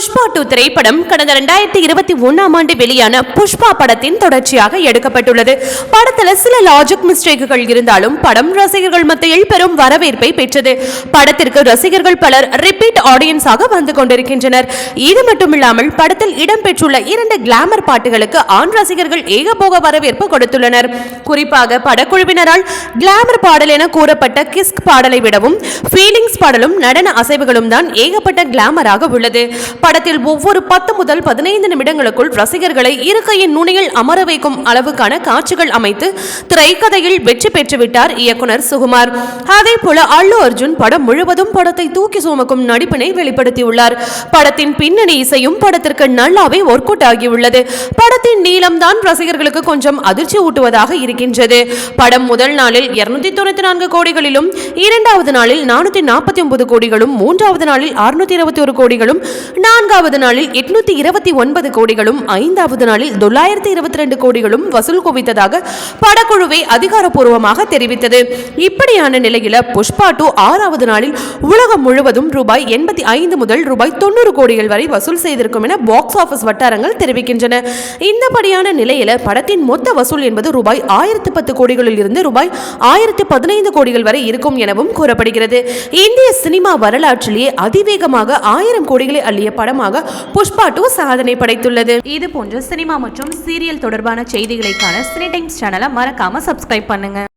Pushpa two திரைப்படம் கடந்த ரெண்டாயிரத்தி இருபத்தி ஒன்னாம் ஆண்டு வெளியான புஷ்பா படத்தின் தொடர்ச்சியாக எடுக்கப்பட்டுள்ளது. படத்துல சில லாஜிக் மிஸ்டேக்குகள் இருந்தாலும் படம் ரசிகர்கள் மத்தியில் பெரும் வரவேற்பை பெற்றது. படத்திற்கு ரசிகர்கள் பலர் ரிப்பீட் ஆடியன்ஸாக வந்து கொண்டிருக்கின்றனர். இது மட்டுமில்லாமல் படத்தில் இடம்பெற்றுள்ள இரண்டு கிளாமர் பாட்டுகளுக்கு ஆண் ரசிகர்கள் ஏகபோக வரவேற்பு கொடுத்துள்ளனர். குறிப்பாக படக்குழுவினரால் கிளாமர் பாடல் என கூறப்பட்ட கிஸ்க் பாடலை விடவும் ஃபீலிங்ஸ் பாடலும் நடன அசைவுகளும் தான் ஏகப்பட்ட கிளாமராக உள்ளது. படத்தில் ஒவ்வொரு பத்து முதல் பதினைந்து நிமிடங்களுக்குள் ரசிகர்களை இருக்கையின் நுனியில் அமர வைக்கும் அளவுக்கான காட்சிகள் அமைத்து திரைக்கதையில் வெற்றி பெற்றுவிட்டார் இயக்குனர் சுகுமார். அதே போல அல்லு அர்ஜுன் படம் முழுவதும் படத்தை தூக்கி சுமக்கும் நடிப்பினை வெளிப்படுத்தியுள்ளார். படத்தின் பின்னணி இசையும் படத்திற்கு நல்லாவே ஒர்க் அவுட் ஆகியுள்ளது. படத்தின் நீளம்தான் ரசிகர்களுக்கு கொஞ்சம் அதிர்ச்சி ஊட்டுவதாக இருக்கின்றது. படம் முதல் நாளில் இருநூத்தி தொண்ணூத்தி நான்கு கோடிகளிலும் இரண்டாவது நாளில் நானூத்தி நாற்பத்தி ஒன்பது கோடிகளும் மூன்றாவது நாளில் அறுநூத்தி இருபத்தி ஒரு கோடிகளும் பதினான்காவது நாளில் எட்நூத்தி இருபத்தி ஒன்பது கோடிகளும் ஐந்தாவது நாளில் தொள்ளாயிரத்தி இருபத்தி ரெண்டு கோடிகளும் வசூல் குவித்ததாக படக்குழுவை அதிகாரப்பூர்வமாக தெரிவித்தது. இப்படியான நிலையில புஷ்பா டூ ஆறாவது நாளில் உலகம் முழுவதும் ரூபாய் எண்பத்தி ஐந்து முதல் ரூபாய் தொண்ணூறு கோடிகள் வரை வசூல் செய்திருக்கும் என பாக்ஸ் ஆபீஸ் வட்டாரங்கள் தெரிவிக்கின்றன. இந்தபடியான நிலையில படத்தின் மொத்த வசூல் என்பது ரூபாய் ஆயிரத்து பத்து கோடிகளில் இருந்து ரூபாய் ஆயிரத்து பதினைந்து கோடிகள் வரை இருக்கும் எனவும் கூறப்படுகிறது. இந்திய சினிமா வரலாற்றிலேயே அதிவேகமாக ஆயிரம் கோடிகளை அள்ளிய படமாக புஷ்பா டூ சாதனை படைத்துள்ளது. இது போன்ற சினிமா மற்றும் சீரியல் தொடர்பான செய்திகளைக்கான சினி டைம்ஸ் சேனலை மறக்காம சப்ஸ்கிரைப் பண்ணுங்க.